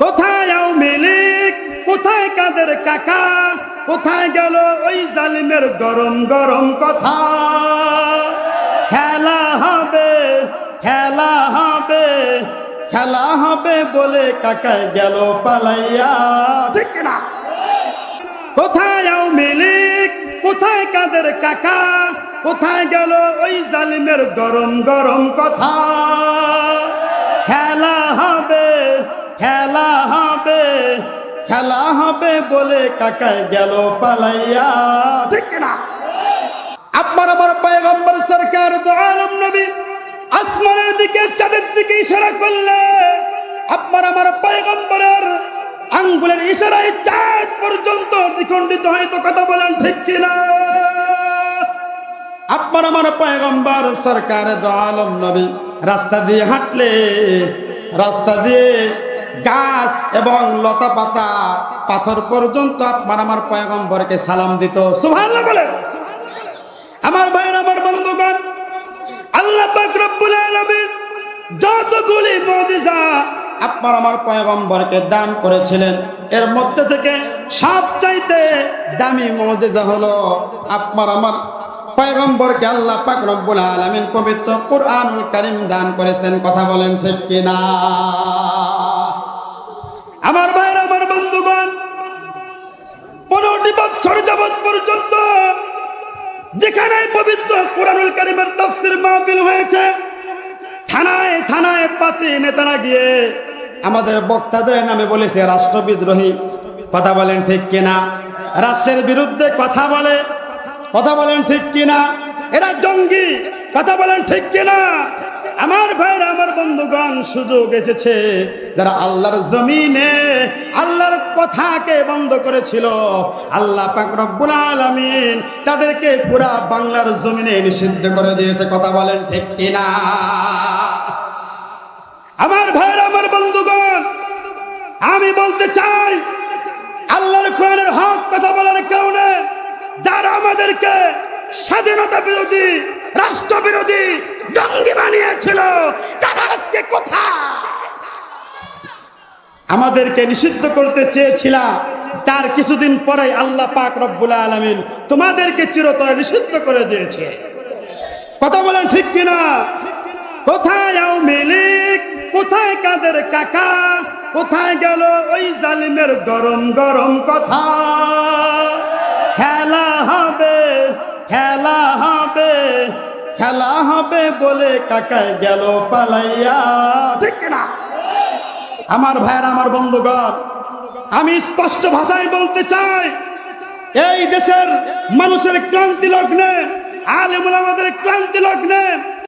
কোথায় লীগ? কোথায় কাদের কাকা? কোথায় গেল ওই জালিমের গরম গরম কথা? খেলা হবে খেলা হবে খেলা হবে বলে কাকায় গেল পালাইয়া। ঠিক না। কোথায় লীগ? কোথায় কাদের কাকা? কোথায় গেল ওই জালিমের গরম গরম কথা? খেলা হবে খেলা হবে খেলা হবে বলে কাকায় গেল পালাইয়া। ঠিক না আপনার আমার পয়গম্বর সরকার তো আলম নবী, আসমানের দিকে, চাঁদের দিকে ইশারা করলে আপনার আমার পয়গম্বরের আঙ্গুলের ইশারায় চাঁদ পর্যন্ত দ্বিখণ্ডিত হয়তো কথা বলেন ঠিক কিনা? আপনার আমার পয়গম্বর সরকার দো আলম নবী, রাস্তা দিয়ে হাঁটলে, রাস্তা দিয়ে গাছ এবং লতা পাতা পাথর পর্যন্ত আপনার আমার পয়গম্বরকে সালাম দিত। সুভাল্লা বলে আমার ভাইয়ের, আমার বন্ধুগণ, আল্লাহ যতগুলি মুজিজা আপনার আমার পয়গম্বরকে দান করেছিলেন, এর মধ্যে থেকে সবচাইতে দামি মুজিজা হলো আপনার আমার পয়গম্বরকে আল্লাহ পাক রব্বুল আলামিন পবিত্র কুরআনুল কারীম দান করেছেন। কথা বলেন ঠিক কিনা? যেখানে পবিত্র কোরআনুল কারিমের তফসির মাহফিল হয়েছে, থানায় থানায় পাতি নেতারা গিয়ে আমাদের বক্তাদের নামে বলেছে, রাষ্ট্রবিদ্রোহী। কথা বলেন ঠিক কিনা? রাষ্ট্রের বিরুদ্ধে কথা বলে, কথা বলেন ঠিক কিনা? এরা জঙ্গি, কথা বলেন ঠিক কিনা? আমার ভাইরা, আমার বন্ধুগণ, সুযোগ এসেছে যারা আল্লাহর জমিনে আল্লাহর কথাকে বন্ধ করেছিল। আল্লাহ পাক রব্বুল আলামিন তাদেরকে পুরা বাংলার জমিনে নিষিদ্ধ করে দিয়েছে। কথা বলেন ঠিক কিনা? আমার ভাইরা, আমার বন্ধুগণ, আমি বলতে চাই, আল্লাহর কোরআনের হক কথা বলার কারণে যারা আমাদেরকে স্বাধীনতা বিরোধী রাষ্ট্র বিরোধী জঙ্গি বানিয়েছিল। তারা আজকে কোথায়? আমাদেরকে নিষিদ্ধ করতে চেয়েছিলা তার কিছুদিন পরে আল্লাহ পাক রব্বুল আলামিন তোমাদেরকে চিরতরে নিষিদ্ধ করে দিয়েছে। কথা বলেন ঠিক কিনা? কোথায় লীগ কোথায় কাদের কাকা? কোথায় গেল ওই জালিমের গরম গরম কথা? খেলা হবে খেলা হবে বলে কাকায় গেল পালাইয়া। ঠিক না আমার ভাইয়ের, আমার বন্ধুগণ, আমি স্পষ্ট ভাষায় বলতে চাই, এই দেশের মানুষের ক্লান্তি লগ্নে, আলেমুল আমাদের ক্লান্তি লগ্নে